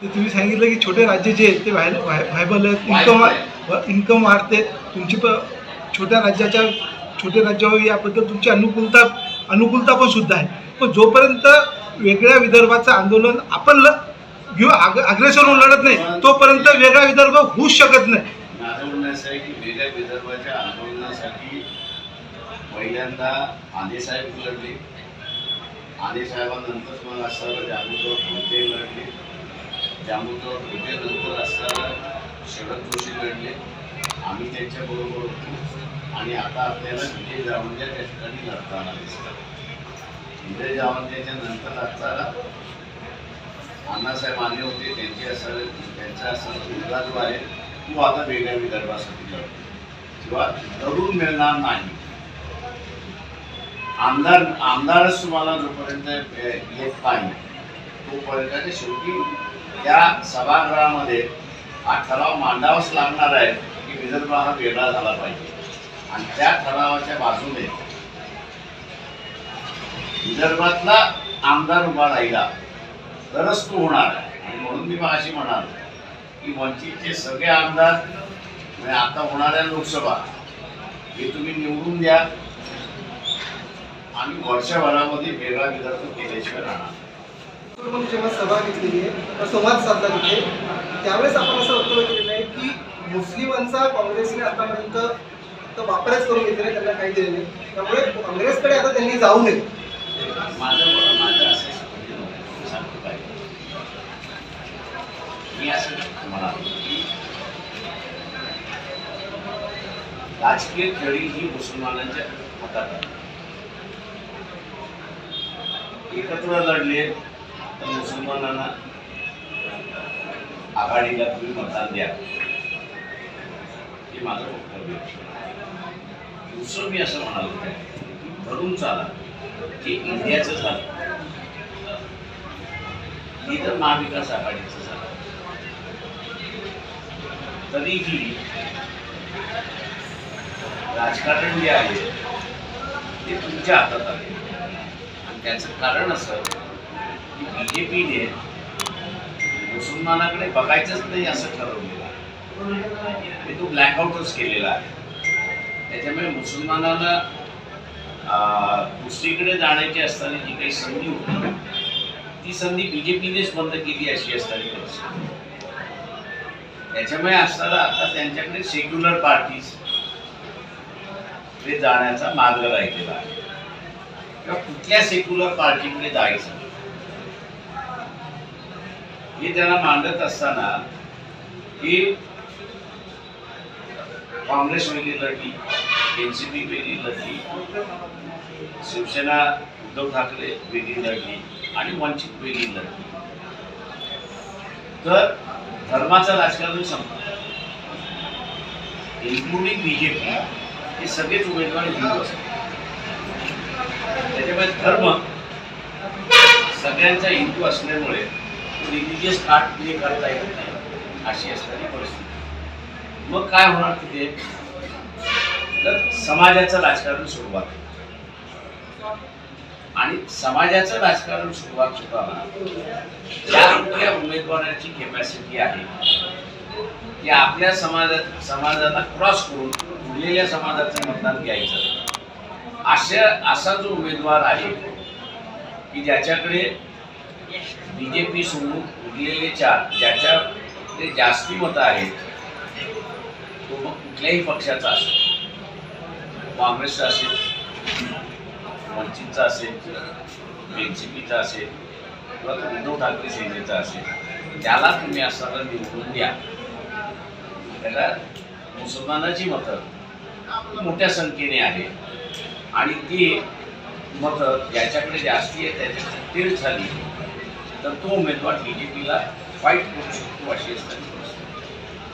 तुम्ही सांगितलं की छोटे राज्य जे आहेत ते व्हाय व्हायबल आहेत. इन्कम इन्कम वाढते. तुमची प छोट्या राज्याच्या छोटे राज्यावर याबद्दल तुमची अनुकूलता अनुकूलता पण सुद्धा आहे. पण जोपर्यंत वेगळ्या विदर्भाचं आंदोलन आपण ल घेऊ आग अग्रेसर होऊन लढत नाही तोपर्यंत वेगळा विदर्भ होऊच शकत नाही. माझं म्हणणं असं आहे की वेगळ्या विदर्भाच्या आंदोलनासाठी पहिल्यांदा आंधे साहेब लढले आंधे साहेबांनंतर मग असताना जांबूजवळ भोटे लढले. त्यामुळं भोटे असताना शरद जोशी लढले आम्ही त्यांच्याबरोबर होतो. आणि आता आपल्याला विजय जावंद्या त्या ठिकाणी लढताना दिसतात. विजय जावंद्याच्या नंतर असताना अण्णासाहेब आले होते. त्यांचे असं त्यांचा असं मुलगा जो आहे तो आता वेगळ्या विदर्भासाठी लढतो. किंवा लढून मिळणार नाही. आमदार आमदारच तुम्हाला जोपर्यंत येत नाही तोपर्यंत शेवटी त्या सभागृहामध्ये हा ठराव मांडावाच लागणार आहे की विदर्भ हा वेगळा झाला पाहिजे. आणि त्या ठरावाच्या बाजूने विदर्भातला आमदार उभा राहिला तरच तो होणार आहे. आणि म्हणून मी अशी म्हणाल की वंचितचे सगळे आमदार म्हणजे आता होणाऱ्या लोकसभा हे तुम्ही निवडून द्या. आम्ही वर्षभरामध्ये वेगळा विदर्भ केल्याशिवाय राहणार मग जेव्हा सभा घेतलेली आहे संवाद साधला तिथे त्यावेळेस आपण असं वक्तव्य केलेलं आहे की मुस्लिमांचा काँग्रेसने आतापर्यंत तर वापरच करून घेतलेला त्यांना काही दिले नाही. त्यामुळे काँग्रेसकडे आता त्यांनी जाऊ नये. म्हणजे मी असं राजकीय खेळी ही मुसलमानांच्या हातात एकत्र लढले तर मुसलमानांना आघाडीला तुम्ही मतदान द्या. हे माझं वक्तव्य दुसरं मी असं म्हणालो की धरून चाला जे इंडियाचं झालं. हे तर महाविकास आघाडीचं झालं. तरीही राजकारण जे आहे ते तुमच्या हातात आहे आणि त्याचं कारण असं की बी जे पीने मुसलमानाकडे बघायचंच नाही असं ठरवलेलं आहे. ते तो ब्लॅकआउटच केलेला आहे. त्याच्यामुळे मुसलमानाला दुसरीकडे जाण्याची असताना जी काही संधी होती ती संधी बीजेपीनेच बंद केली अशी असताना त्याच्यामुळे असताना आता त्यांच्याकडे सेक्युलर पार्टीज जाण्याचा मार्ग राहिलेला आहे. किंवा कुठल्या सेक्युलर पार्टीकडे जायचं? हे त्यांना मांडत असताना की काँग्रेस वेगळी लढली एन सी पी वेगळी लढली शिवसेना उद्धव ठाकरे वेगळी लढली आणि वंचित वेगळी लढली. तर धर्माचं राजकारण संपलं. इन्क्लुडिंग बीजेपी हे सगळेच उमेदवार हिंदू असतात त्याच्यामुळे धर्म सगळ्यांचा हिंदू असल्यामुळे रिलिजियस कार्ड प्ले करता येत नाही. अशी असणारी परिस्थिती. मग काय होणार तिथे? तर समाजाचं राजकारण सुरुवात आणि समाजाचं राजकारण सुरुवात होताना ज्या कुठल्या उमेदवाराची कॅपॅसिटी आहे की आपल्या समाजात समाजाला क्रॉस करून उरलेल्या समाजाचं मतदान घ्यायचं. अशा असा जो उमेदवार आहे की ज्याच्याकडे बी जे पी सोडून उरलेले चार ज्याच्याकडे जास्ती मतं आहेत तो मग कुठल्याही पक्षाचा असेल. काँग्रेसचा असेल वंचितचा असेल एन सी पीचा असेल किंवा उद्धव ठाकरे सेनेचा असेल त्याला तुम्ही असताना निवडून द्या त्याला मुसलमानाची मतं मोठ्या संख्येने आहे आणि ती मतं ज्याच्याकडे जास्ती आहे त्याच्याकडे तीळ झाली. तर तो उमेदवार बी जे पीला फाईट करू शकतो अशी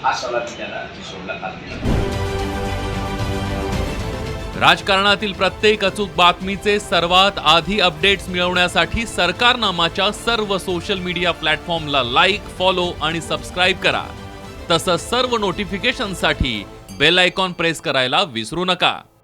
हा सल्ला मी त्याला सोडला काल दिला राजकारणातील प्रत्येक अचूक बातमीचे सर्वात आधी अपडेट्स मिळवण्यासाठी सरकारनामाच्या सर्व सोशल मीडिया प्लॅटफॉर्मला लाईक फॉलो आणि सबस्क्राईब करा. तसंच सर्व नोटिफिकेशनसाठी बेल आयकॉन प्रेस करायला विसरू नका.